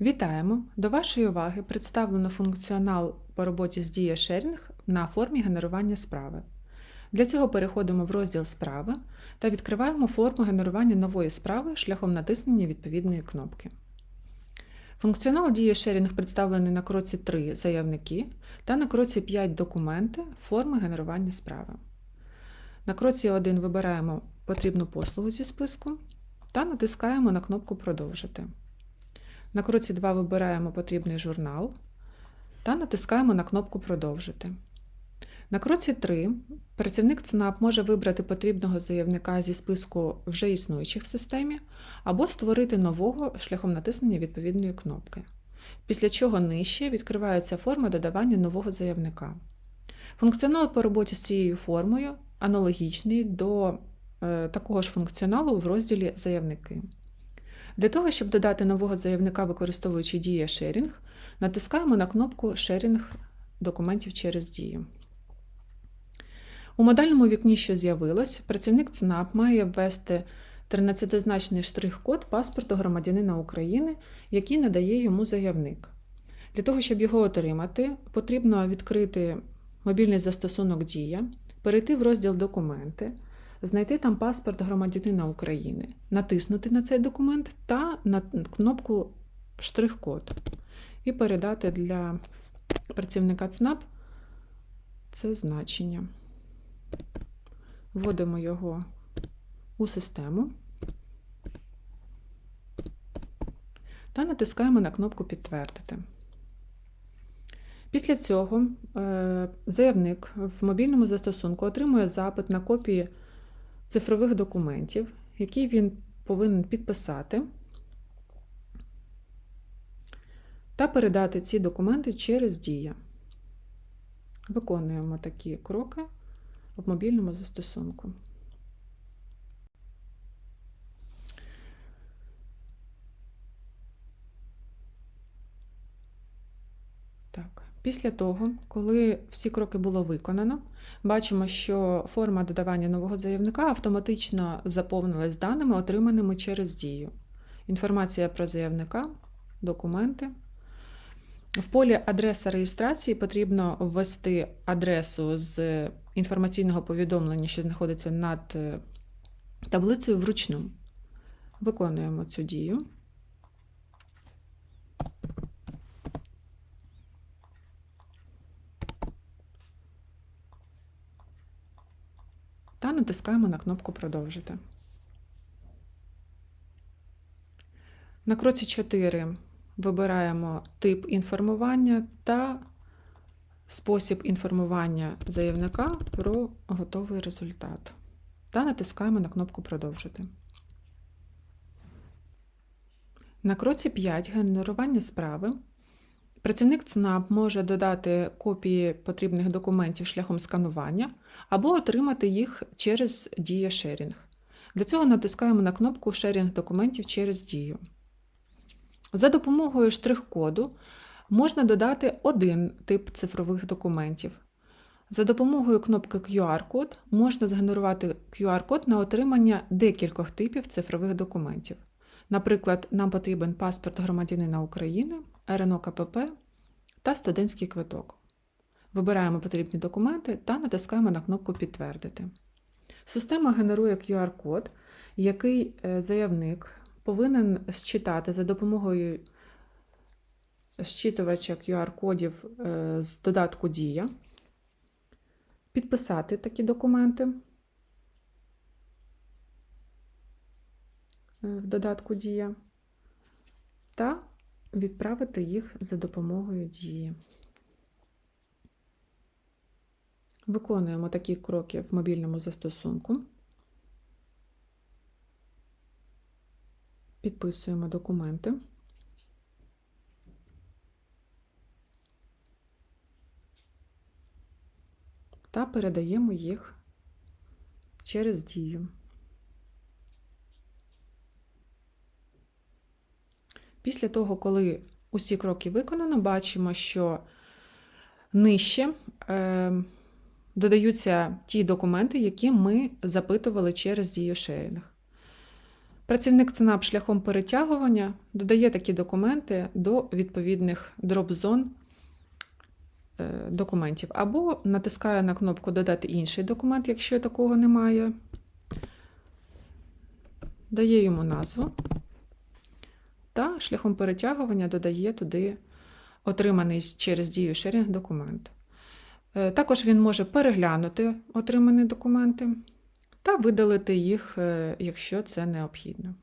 Вітаємо! До вашої уваги представлено функціонал по роботі з Шерінг на формі генерування справи. Для цього переходимо в розділ Справи та відкриваємо форму генерування нової справи шляхом натиснення відповідної кнопки. Функціонал Дія Шерінг представлений на кроці 3 заявники та на кроці 5 документи форми генерування справи. На кроці 1 вибираємо потрібну послугу зі списку та натискаємо на кнопку Продовжити. На кроці 2 вибираємо потрібний журнал та натискаємо на кнопку Продовжити. На кроці 3 працівник ЦНАП може вибрати потрібного заявника зі списку вже існуючих в системі або створити нового шляхом натиснення відповідної кнопки. Після чого нижче відкривається форма додавання нового заявника. Функціонал по роботі з цією формою аналогічний до е, такого ж функціоналу в розділі Заявники. Для того, щоб додати нового заявника, використовуючи Дія Шерінг, натискаємо на кнопку Шерінг документів через Дію. У модальному вікні, що з'явилось, працівник ЦНАП має ввести 13-значний штрих-код паспорту громадянина України, який надає йому заявник. Для того, щоб його отримати, потрібно відкрити мобільний застосунок Дія, перейти в розділ Документи, знайти там паспорт громадянина України, натиснути на цей документ та на кнопку Штрих-код і передати для працівника ЦНАП це значення. Вводимо його у систему та натискаємо на кнопку Підтвердити. Після цього е, заявник в мобільному застосунку отримує запит на копії цифрових документів, які він повинен підписати та передати ці документи через Дія. Виконуємо такі кроки в мобільному застосунку. Так. Після того, коли всі кроки було виконано, бачимо, що форма додавання нового заявника автоматично заповнилась даними, отриманими через дію. Інформація про заявника, документи. В полі адреса реєстрації потрібно ввести адресу з інформаційного повідомлення, що знаходиться над е, таблицею вручну. Виконуємо цю дію. Та натискаємо на кнопку Продовжити. На кроці 4 вибираємо тип інформування та спосіб інформування заявника про готовий результат. Та натискаємо на кнопку Продовжити. На кроці 5 генерування справи працівник ЦНАП може додати копії потрібних документів шляхом сканування або отримати їх через Дія Шерінг. Для цього натискаємо на кнопку Шерінг документів через Дію. За допомогою штрих-коду можна додати один тип цифрових документів. За допомогою кнопки QR-код можна згенерувати QR-код на отримання декількох типів цифрових документів. Наприклад, нам потрібен паспорт громадянина України, РНО КПП та студентський квиток. Вибираємо потрібні документи та натискаємо на кнопку Підтвердити. Система генерує QR-код, який е, заявник повинен зчитати за допомогою зчитувача QR-кодів е, з додатку Дія, підписати такі документи е, в додатку Дія та відправити їх за допомогою Дії. Виконуємо такі кроки в мобільному застосунку. Підписуємо документи. Та передаємо їх через дію. Після того, коли усі кроки виконано, бачимо, що нижче е, додаються ті документи, які ми запитували через дію шерінг. Працівник ЦНАП шляхом перетягування додає такі документи до відповідних дроп-зон е, документів, або натискає на кнопку Додати інший документ, якщо такого немає, дає йому назву та шляхом перетягування додає туди отриманий через дію шерінг документ. Е, Також він може переглянути отримані документи та видалити їх, е, якщо це необхідно.